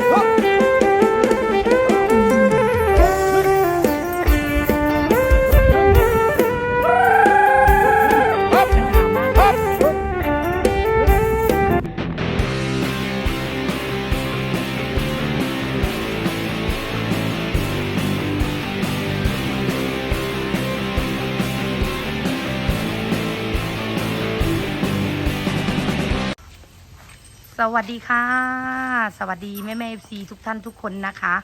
走 สวัสดีค่ะ สวัสดีแม่แม่เอฟซีทุกท่านทุกคนนะคะ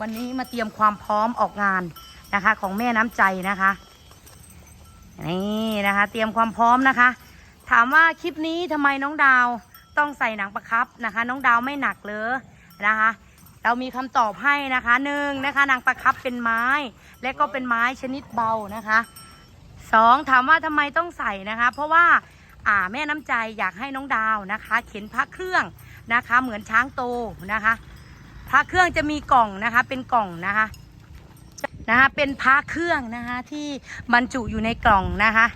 วันนี้มาเตรียมความพร้อมออกงานนะคะ ของแม่น้ำใจนะคะนี่นะคะ เตรียมความพร้อมนะคะ ถามว่าคลิปนี้ทำไมน้องดาวต้องใส่หนังประครับนะคะ น้องดาวไม่หนักเลยนะคะ เรามีคำตอบให้นะคะหนึ่งนะคะหนังประครับเป็นไม้ และก็เป็นไม้ชนิดเบานะคะสองถามว่าทำไมต้องใส่นะคะ เพราะว่า อ่าแม่น้ำใจอยากให้น้องดาวนะคะ เข็นพระเครื่องนะคะ เหมือนช้างโตนะคะ พระเครื่องจะมีกล่องนะคะ เป็นกล่องนะคะนะคะเป็นพระเครื่องนะคะที่บรรจุอยู่ในกล่องนะคะ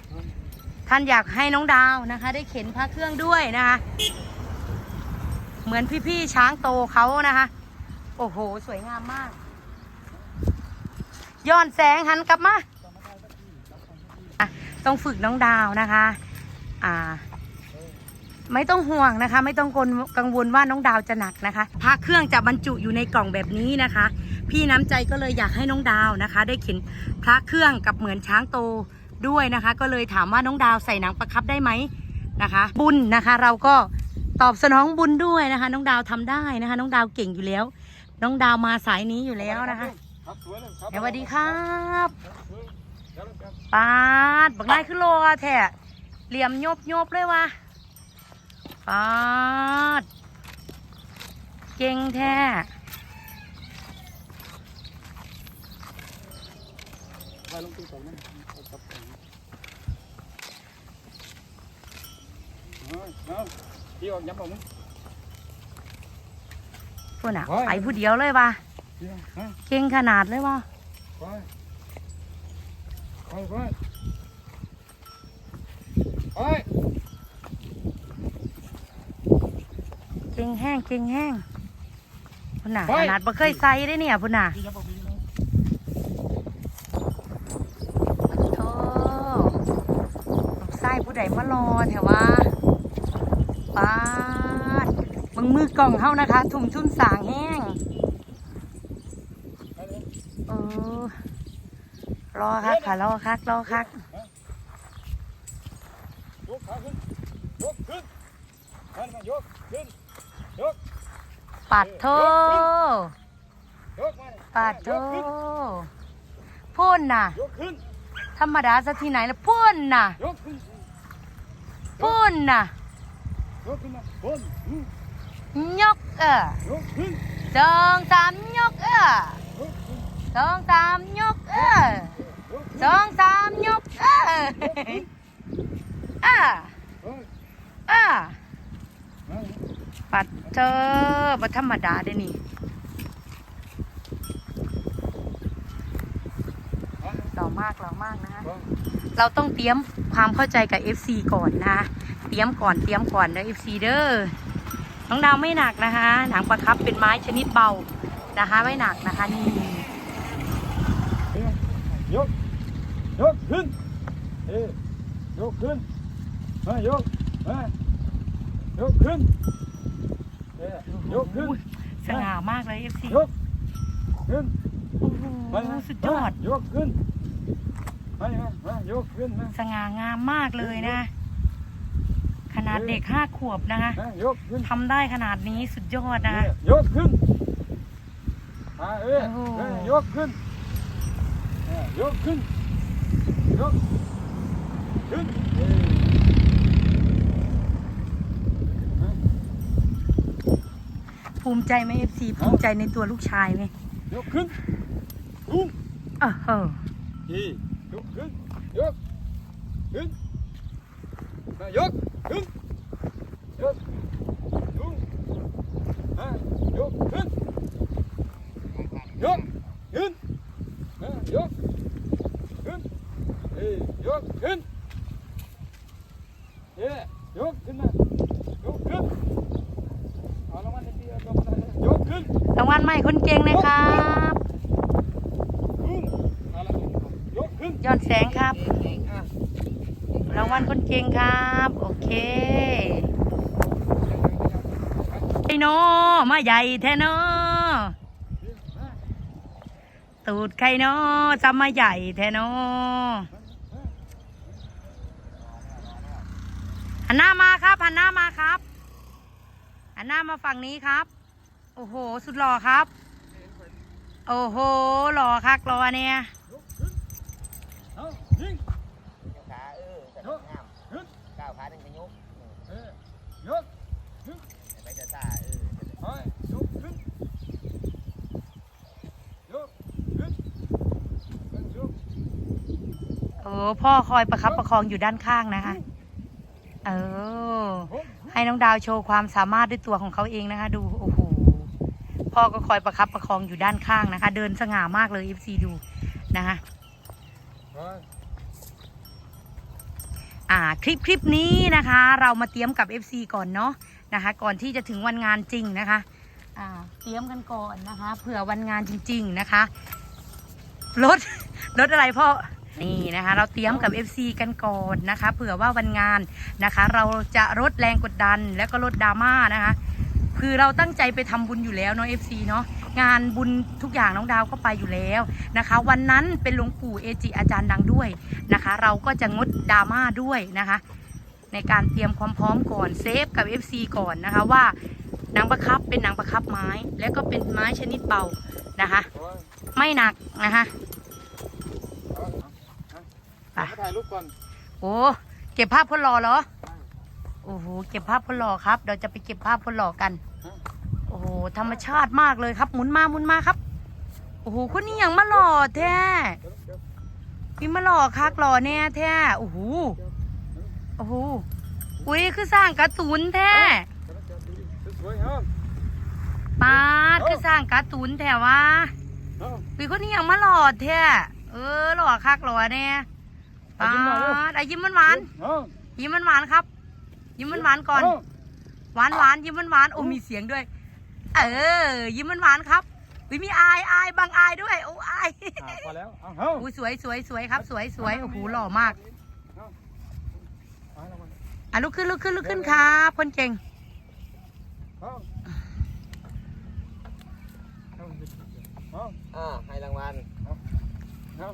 ท่านอยากให้น้องดาวนะคะ ได้เข็นพระเครื่องด้วยนะคะ เหมือนพี่ๆช้างโตเขานะคะ โอ้โห สวยงามมากย้อนแสงหันกลับมา ต้องฝึกน้องดาวนะคะ อ่า ไม่ต้องห่วงนะคะ ไม่ต้องกลกังวลว่าน้องดาวจะหนักนะคะพระเครื่องจะบรรจุอยู่ในกล่องแบบนี้นะคะ พี่น้ำใจก็เลยอยากให้น้องดาวนะคะ ได้เข็นพระเครื่องกับเหมือนช้างโตด้วยนะคะ ก็เลยถามว่าน้องดาวใส่หนังประครับได้ไหมนะคะ บุญนะคะ เราก็ตอบสนองบุญด้วยนะคะ น้องดาวทำได้นะคะ น้องดาวเก่งอยู่แล้ว น้องดาวมาสายนี้อยู่แล้วนะคะครับสวยเลยครับสวัสดีครับเดี๋ยวเดี๋ยวปาดบักไล่ขึ้นโลอะแท้ เหลี่ยมโยบโยบเลยวะปาด เก่งแท้ไปลงตีสองนั่นเอากลับไปเอาเอาพี่ออกย้ำบอกมึงพูดน่ะโอ้ยไปผู้เดียวเลยวะพี่ฮะเก่งขนาดเลยวะไปไปไปไป เก่งแห้งเก่งแห้งพูดน่ะขนาดบ่เคยใส่ได้เนี่ยพูดน่ะพี่ย้ำบอกพี่นะโธ่ลูกไส้ผู้ใดมารอแถวว่าปาดมึงมือกล่องเฮานะคะถุ่มชุ่นสางแห้งไปเลยเออรอคักค่ะรอคักรอคัก ยกขาขึ้น ยกขึ้นไปมายกขึ้น ยก ปัดโทยกมาปัดโทยกขึ้นพ่นน่ะ ยกขึ้น ธรรมดาสักที่ไหนละพ่นน่ะ ยกขึ้นพ่นน่ะ ยกขึ้นมาบนอืมยกเออยกขึ้นสองสามยกเออยกขึ้นสองสามยกเออยกขึ้นสองสามยกเออ อ่าเฮ้ยอ่าเฮ้ยปัดเธอบัธรรมดาเด้นี่หล่อมากหล่อมากนะเฮ้ยเราต้องเตรียมความเข้าใจกับ FC ก่อนนะเตรียมก่อนเตรียมก่อนนะ FC เด้อน้องดาวไม่หนักนะคะหนังประครับเป็นไม้ชนิดเบานะคะไม่หนักนะคะนี่ยกยกขึ้นเอ้ยยกขึ้น มายกมายกขึ้นเอ้ยยกขึ้นสง่ามากเลย FC ยกขึ้นโอ้โหมาสุดยอดยกขึ้นมามามายกขึ้นมาสง่างามมากเลยนะ ขนาดเด็กห้าขวบนะคะมายกขึ้นทำได้ขนาดนี้สุดยอดนะคะเอ้ยยกขึ้นมาเอ้ยโอ้โหเอ้ยยกขึ้นเอ้ยยกขึ้นยกขึ้นเอ้ย ภูมิใจไหม FC ภูมิใจในตัวลูกชายไหมยกขึ้นลุงเออเออทียกขึ้นยกขึ้นมายกขึ้นยกลุงมายกขึ้นยกขึ้นมายกขึ้นเอ้ยยกขึ้นเอ้ยยกขึ้นมายกขึ้นเอาลงมาในที่เอาลงมาได้เลยยกขึ้น รางวัลใหม่คนเก่งนะครับ ลุงเอาละ ยกขึ้นย้อนแสงครับอะรางวัลคนเก่งครับ โอเคไอ้โนมาใหญ่แท้เนอตูดใครเนอจะมาใหญ่แท้เนอหันหน้ามาครับหันหน้ามาครับหันหน้ามาฝั่งนี้ครับ โอ้โห สุดหล่อครับ โอ้โห หล่อคักหล่อเนี่ย เอายิง ขาเออแต่ ยก งาม ขึ้น ก้าวขาหนึ่งไปยก เออยก ไปจะซ่าเออ ไปยกขึ้นยกขึ้นยก โอ้พ่อคอยประคับประคองอยู่ด้านข้างนะคะ เออผมให้น้องดาวโชว์ความสามารถด้วยตัวของเขาเองนะคะ ดู โอ้โห พ่อก็คอยประคับประคองอยู่ด้านข้างนะคะ เดินสง่ามากเลย FC ดูนะคะไปอ่า คลิปคลิปนี้นะคะ เรามาเตรียมกับ FC ก่อนเนาะนะคะ ก่อนที่จะถึงวันงานจริงนะคะ อ่า เตรียมกันก่อนนะคะ เผื่อวันงานจริง ๆ นะคะ รถ รถอะไรพ่อ นี่นะคะเราเตรียมกับ FC กันก่อนนะคะเผื่อว่าวันงานนะคะ เราจะลดแรงกดดันแล้วก็ลดดราม่านะคะ คือเราตั้งใจไปทำบุญอยู่แล้วเนาะ FC เนาะงานบุญทุกอย่างน้องดาวก็ไปอยู่แล้วนะคะ วันนั้นเป็นหลวงปู่เอจิอาจารย์ดังด้วยนะคะ เราก็จะงดดราม่าด้วยนะคะ ในการเตรียมความพร้อมก่อนเซฟกับ FC ก่อนนะคะว่าหนังประคับเป็นหนังประคับไม้ แล้วก็เป็นไม้ชนิดเบานะคะไปไม่หนักนะคะ เอาเอาเอาถ่ายรูปก่อนโอ้เก็บภาพคนหล่อเหรอโอ้โหเก็บภาพคนหล่อครับ เราจะไปเก็บภาพคนหล่อกัน โอ้โหธรรมชาติมากเลยครับหมุนมาหมุนมาครับโอ้โหคนนี้ยังมาหล่อแท้พี่มาหล่อคักหล่อแน่แท้โอ้โหโอ้โหอุ้ยคือสร้างการ์ตูนแท้สวยๆครับปาดคือสร้างการ์ตูนแท้วะเอาอุ้ยคนนี้ยังมาหล่อแท้เออหล่อคักหล่อแน่ ปาดอะยิ้มหวานเอาๆยิ้มหวานๆครับ ยิ้มหวานๆก่อนเาหวานหวานๆยิ้มหวานๆโอ้มีเสียงด้วย เออ ยิ้มหวานๆครับวิมีอายอายบางอายด้วยโอ้อายอะพอแล้วเอาเอาอุ้ยสวยสวยสวยครับ สวยสวยโอ้โหหล่อมากเอาเอาละมันอะลุกขึ้นลุกขึ้นลุกขึ้นครับคนเก่งเอาเอาเอาอ่าให้รางวัลเอา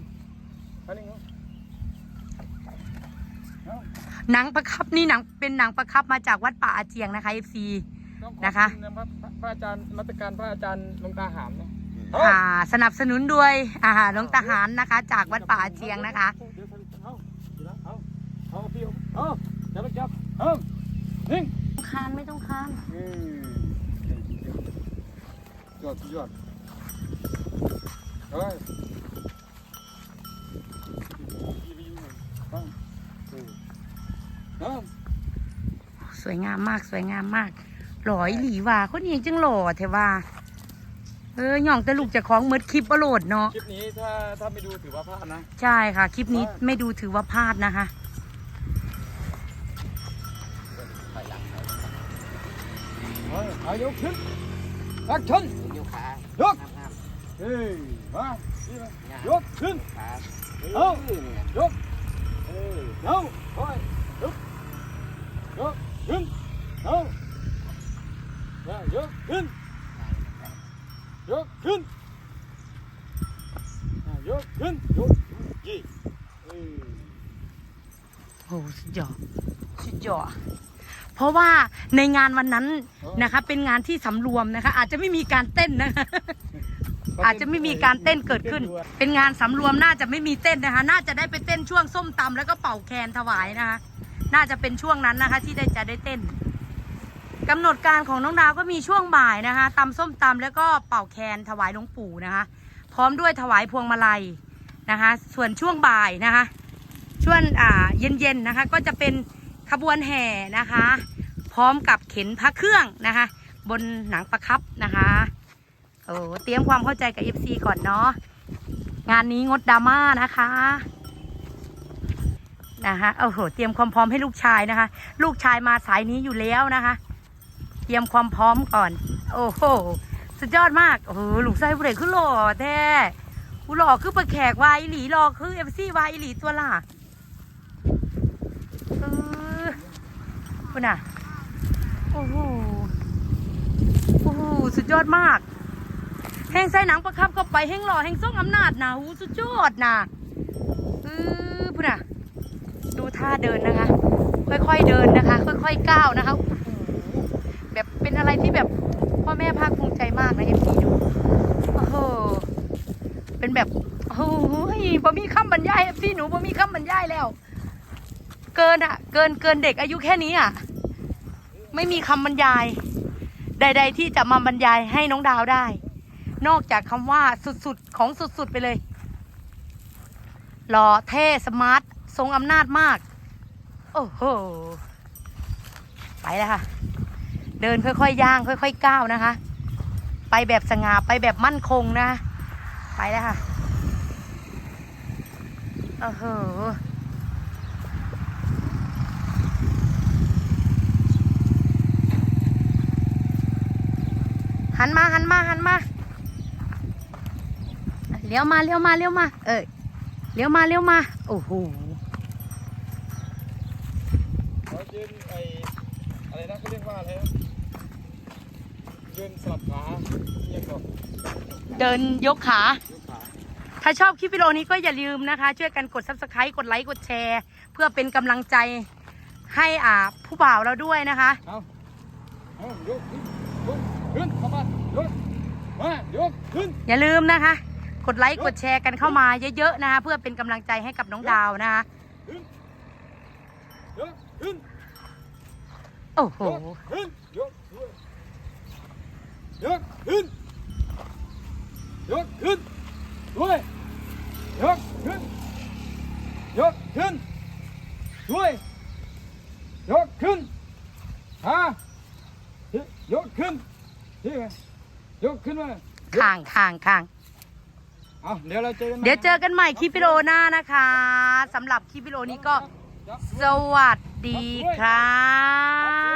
หนังประคับนี่หนังเป็นหนังประคับมาจากวัดป่าอาเจียงนะคะ FC ต้องขอบนะคะณพระพระอาจารย์มัตการพระอาจารย์หลวงตาหามนะอ่าสนับสนุนด้วยอาหารหลวงทหารนะคะ จากวัดป่าอาเจียงนะคะ เดี๋ยวเอาเดี๋ยวเอาเอาพี่เอาเอาจับแล้วจับเอานิ่งคานไม่ต้องคานอืมยอดยอดเฮ้ย วยงามมากสวยงามมากหล่ออีหลีว่าคนนี้จังหล่อเทว่าเออหย่องแต่ลูกจะคล้องเมิดคลิปอโหลดเนาะคลิปนี้ถ้าถ้าไม่ดูถือว่าพลาดนะ ใช่ค่ะ คลิปนี้ไม่ดูถือว่าพลาดนะคะถอยหลังเฮ้ยเอายกขึ้นแอคชนยกขายยกห้ามห้ามเฮ้ยมานี่มายากยกขึ้นขาเอาเนี่ยยกเอ้ยเอาไปยกยก ขึ้นเอาอย่ายกขึ้นยกขึ้นอะยกขึ้นยกยี่เอ้ยโอ้สุดยอดสุดยอดเพราะว่าในงานวันนั้นนะคะ เป็นงานที่สำรวมนะคะ อาจจะไม่มีการเต้นนะคะอาจจะไม่มีการเต้นเกิดขึ้น เป็นงานสำรวมน่าจะไม่มีเต้นนะคะ น่าจะได้ไปเต้นช่วงส้มตำแล้วก็เป่าแคนถวายนะคะ น่าจะเป็นช่วงนั้นนะคะ ที่ได้จะได้เต้นกำหนดการของน้องดาวก็มีช่วงบ่ายนะคะตำส้มตำแล้วก็เป่าแคนถวายหลวงปู่นะคะ พร้อมด้วยถวายพวงมาลัยนะคะ ส่วนช่วงบ่ายนะคะ ช่วงอ่าเย็นๆนะคะ ก็จะเป็นขบวนแห่นะคะ พร้อมกับเข็นพระเครื่องนะคะ บนหนังประคับนะคะโอ้เตรียมความเข้าใจกับ FC ก่อนเนาะงานนี้งดดราม่านะคะ นะคะโอ้โหเตรียมความพร้อมให้ลูกชายนะคะ ลูกชายมาสายนี้อยู่แล้วนะคะ เตรียมความพร้อมก่อน โอ้โหสุดยอดมากโอ้โหลูกไส้ผู้ใดขึ้นหล่อแท้ผู้หล่อคือประแขกวายหลีหล่อคือเอฟซีวายหลีตัวล่ะเออคุณน่ะโอ้โหโอ้โหสุดยอดมากแห้งไส้หนังประคับเข้าไปแห้งหล่อแห้งส่งอำนาจนะหูสุดยอดนะเออ ท่าเดินนะคะ ค่อยๆเดินนะคะ ค่อยๆก้าวนะคะแบบเป็นอะไรที่แบบพ่อแม่ภาคภูมิใจมากนะเอฟซีดูโอ้โหเป็นแบบโอ้โหบ่มีคำบรรยายเอฟซีหนูบ่มีคำบรรยายแล้ว เกินอะเกินเกินเด็กอายุแค่นี้อะไม่มีคำบรรยาย ใด ๆ ที่จะมาบรรยายให้น้องดาวได้ นอกจากคำว่าสุดๆของสุดๆไปเลยหล่อเท่สมาร์ททรงอำนาจมาก โอ้โห ไปแล้วค่ะ เดินค่อยๆย่าง ค่อยๆก้าวนะคะ ไปแบบสง่าไปแบบมั่นคงนะ ไปแล้วค่ะ โอ้โหหันมาหันมาหันมาเลี้ยวมาเลี้ยวมาเลี้ยวมา เอ้ยเลี้ยวมาเลี้ยวมา โอ้โห เรายืนไออะไรนะเขาเรียกว่าอะไรนะยืนสลับขาเอียงก่อนเดินยกขา ยกขาถ้าชอบคลิปวิดีโอนี้ก็อย่าลืมนะคะ ช่วยกันกด subscribe กดไลค์กดแชร์ เพื่อเป็นกำลังใจให้อ่าผู้บ่าวเราด้วยนะคะ เอาเอายกขึ้นยกขึ้นเข้ามายกมายกขึ้น อย่าลืมนะคะ กดไลค์กดแชร์กันเข้ามาเยอะๆนะคะ เพื่อเป็นกำลังใจให้กับน้องดาวนะคะ ขึ้นยกขึ้น โอ้โหยกขึ้นยกด้วยยกขึ้นยกขึ้นด้วยยกขึ้นยกขึ้นด้วยยกขึ้นฮะยกขึ้นที่ไงยกขึ้นมาข้างข้างข้างเอาเดี๋ยวเราเจอกันใหม่เดี๋ยวเจอกันใหม่คลิปวิดีโอหน้านะคะสำหรับคลิปวิดีโอนี้ก็สวัส ดีครับ